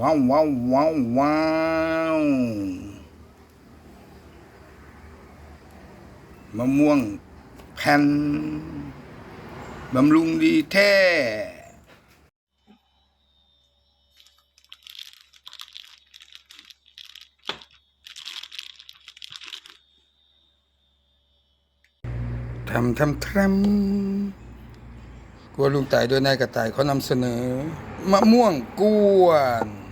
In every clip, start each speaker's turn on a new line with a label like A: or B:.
A: ว้าวว้าวว้าวว้าวมะม่วงแผ่นบำรุงดีแท้ทำทำทำกลัวลุงต่ายด้วยนายกระต่ายเขานำเสนอ มะม่วงกวน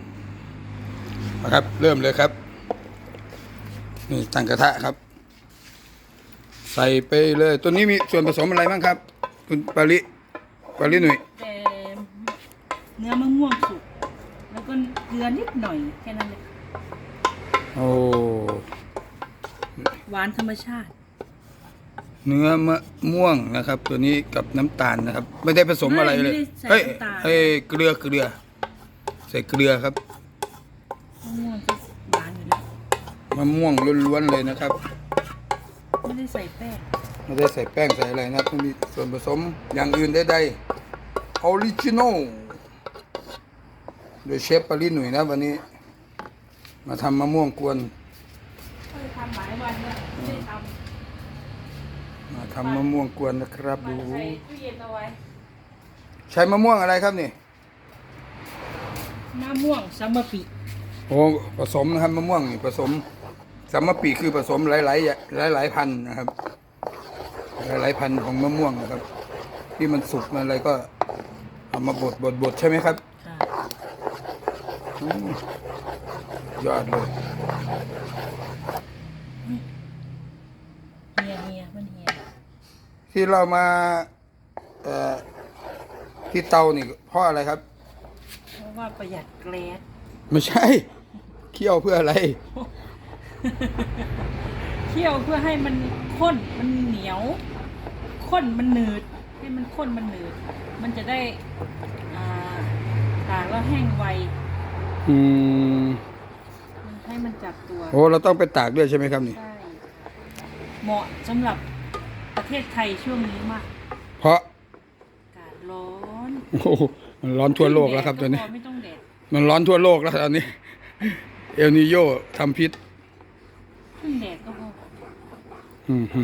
A: นะครับ เริ่มเลยครับ นี่ตั้งกระทะครับ ใส่ไปเลย ตัวนี้มีส่วนผสมอะไรบ้างครับ คุณปาริปาริหนุ่ย
B: แต่เนื้อมะม่วงสุกแล้วก็เกลือนิดหน่อยแค่นั้นเลย
A: โอ้
B: หวานธรรมชาติ
A: เนื้อมะม่วงนะครับ ตัวนี้กับน้ำตาลนะครับ ไม่ได้ผสมอะไรเลย
B: ไม่ได้ใส่
A: เฮ้ย
B: น้ำตาล
A: เฮ้ยเกลือเกลือ ใส่เกลือครับ
B: มะม่วงก็หวานอยู่แล้ว
A: มะม่วงล้วนๆเลยนะครับ
B: ไม่ได้ใส่แป้ง
A: ไม่ได้ใส่แป้งใส่อะไรนะครับไม่มีส่วนผสมอย่างอื่นใดๆออริจินอลโดยเชฟปารีหนุ่ยนะวันนี้ มาทำมะม่วงกวน
B: เคยทำหลายวันแล้วไม่ได้ท
A: มาทำมะม่วงกวนนะครับำดู
B: มาใส่ตู้เย็นเอาไว้
A: ใช้มะม่วงอะไรครับนี่
B: มะม่วงซัมมะปิ
A: โอ้ผสมนะครับมะม่วงนี่ผสม สัมมะปีคือผสมหลายๆหลายๆพันธุ์นะครับ หลายๆพันธุ์ของมะม่วงนะครับ ที่มันสุกมาอะไรก็เอามาบดบดบดใช่ไหมครับ
B: ค่ะ
A: อืมยอดเลย
B: เฮียเฮียมันเฮีย
A: ที่เรามาเอ่อที่เตานี่เพราะอะไรครับ
B: เพราะว่าประหยัดแก๊ส
A: ไม่ใช่เคี่ยวเพื่ออะไร
B: เคี่ยวเพื่อให้มันข้นมันเหนียวข้นมันหนืด ให้มันข้นมันหนืด มันจะได้อ่าตากแล้วแห้งไว
A: อืม
B: มันให้มันจับตัว
A: โอ้เราต้องไปตากด้วยใช่ไหมครับนี่
B: ใช่เหมาะสำหรับประเทศไทยช่วงนี้มาก
A: เพราะ
B: อากาศร้อน
A: โอ้โหมันร้อนทั่วโลกแล้วครับตอนนี้
B: แดดก็พไม่ต้องแดด
A: มันร้อนทั่วโลกแล้วตอนนี้ เอลนิโยทำพิษ
B: ขึ้นแดดก็พอ
A: อืมฮึ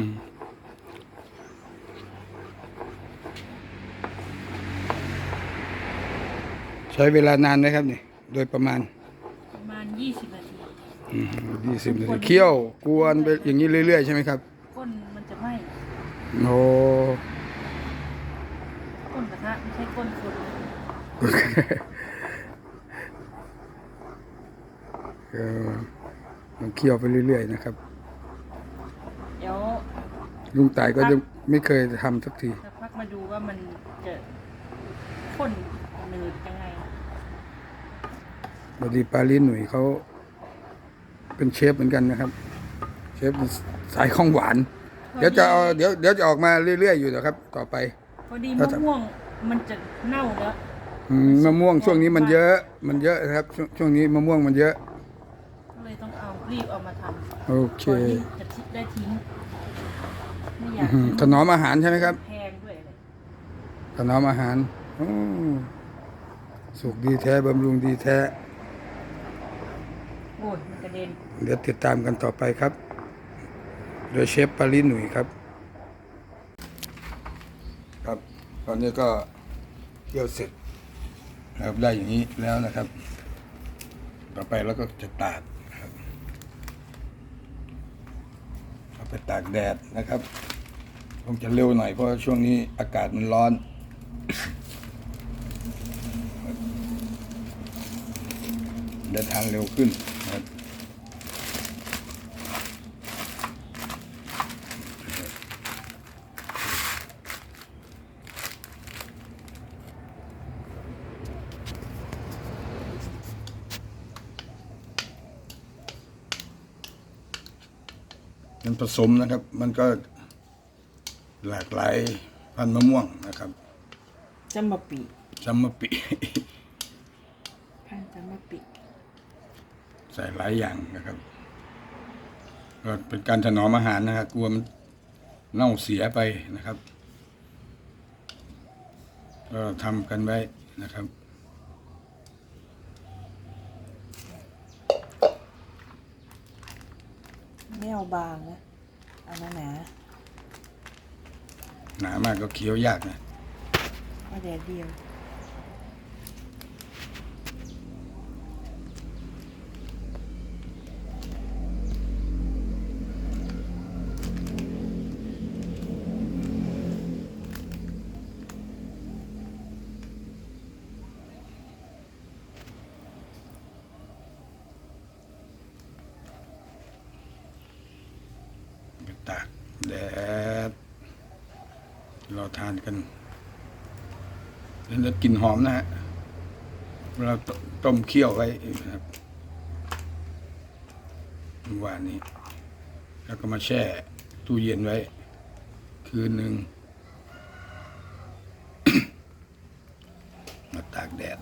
A: ใช้เวลานานไหมครับนี่โดยประมาณ
B: ประมาณ20นาที
A: ยี่สิบนาทีเคี่ยวกวนไปอย่างนี้เรื่อยๆใช่ไหมครับ
B: ก้นมันจะไหม้
A: โอ้
B: ก้นกระทะไม่ใช่ก้นคน
A: เออมัน เคี่ยวไปเรื่อยๆนะครับ
B: เดี๋ยว
A: ลุงต่ายก็ยังไม่เคยทำสักที
B: สักพักมาดูว่ามันจะข้นหนืดยังไง
A: บดีปาลีหนุ่ยเขาเป็นเชฟเหมือนกันนะครับ เชฟสายของหวาน เดี๋ยวจะเอาเดี๋ยวเดี๋ยวจะออกมาเรื่อยๆอยู่นะครับ ต่อไป
B: พอดีมะม่วงมันจะเน่าแล้ว
A: อืมมะม่วงช่วงนี้มันเยอะ มันเยอะนะครับ ช่วงช่วงนี้มะม่วงมันเยอะ
B: ก็เลยต้องเอา รีบเอามาทำ
A: โอเค
B: ก่อนที่จะทิ้งได้ทิ้งไม่อยา
A: อื้
B: ก
A: อหือถนอมอาหารใช่ไหมครับ
B: แพงด้วยเลย
A: ถนอมอาหารโอ้สุกดีแท้บำรุงดีแท้
B: โอ้ยมันกระเด็น
A: เดี๋ยวติดตามกันต่อไปครับ โดยเชฟปาลีหนุ่ยครับ ครับ ตอนนี้ก็เคี่ยวเสร็จนะครับได้อย่างนี้แล้วนะครับ ต่อไปเราก็จะตากนะครับเอา ไปตากแดดนะครับคงจะเร็วหน่อยเพราะช่วงนี้อากาศมันร้อนเดินทางเร็วขึ้น มันผสมนะครับ มันก็หลากหลายพันธุ์มะม่วงนะครับ
B: จำมะปี
A: ซัมมะปิ
B: พันจำมะปี
A: ใส่หลายอย่างนะครับ ก็เป็นการถนอมอาหารนะครับ กลัวมันเน่าเสียไปนะครับ ก็ทำกันไว้นะครับ
B: ไม่เอาบางนะ เอาหนาหนา
A: หนามากก็เคี้ยวยากนะ
B: ๆเอาแดดเดียว
A: ตากแดดเราทานกันแล้วกลิ่นหอมนะฮะเราต้มเคี่ยวไว้นะครับวานนี้ แล้วก็มาแช่ตู้เย็นไว้ คืนหนึ่งมาตากแดด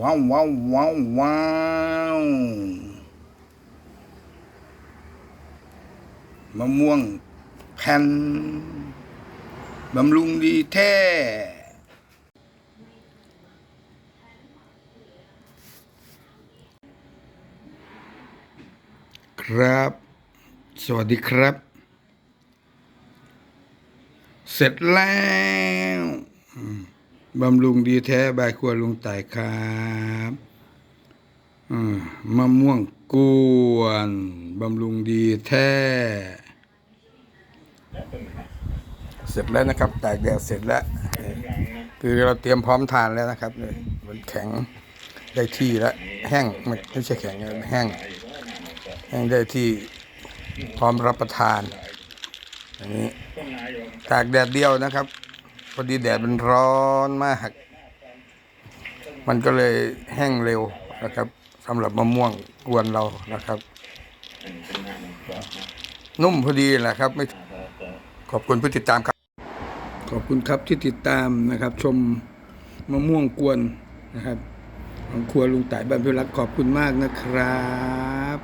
A: ว้าวว้าวว้าวว้าว มะม่วงแผ่นบำรุงดีแท้ครับ สวัสดีครับ เสร็จแล้วบำรุงดีแท้บายครัวลุงต่ายครับมมะม่วงกวน บำรุงดีแท้ เสร็จแล้วนะครับ แตกแดดเสร็จแล้วคือเราเตรียมพร้อมทานแล้วนะครับนี่มันแข็งได้ที่แล้วแห้งไม่ไม่ใช่แข็งแห้ง แห้งได้ที่พร้อมรับประทานอันนี้ตากแดดเดียวนะครับพอดีแดดมันร้อนมาก มันก็เลยแห้งเร็วนะครับสำหรับมะม่วงกวนเรานะครับ นุ่มพอดีแหละครับไม่ ขอบคุณผู้ติดตามครับ ขอบคุณครับที่ติดตามนะครับ ชมมะม่วงกวนนะครับ ของครัวลุงต่ายบ้านพิรักขอบคุณมากนะครับ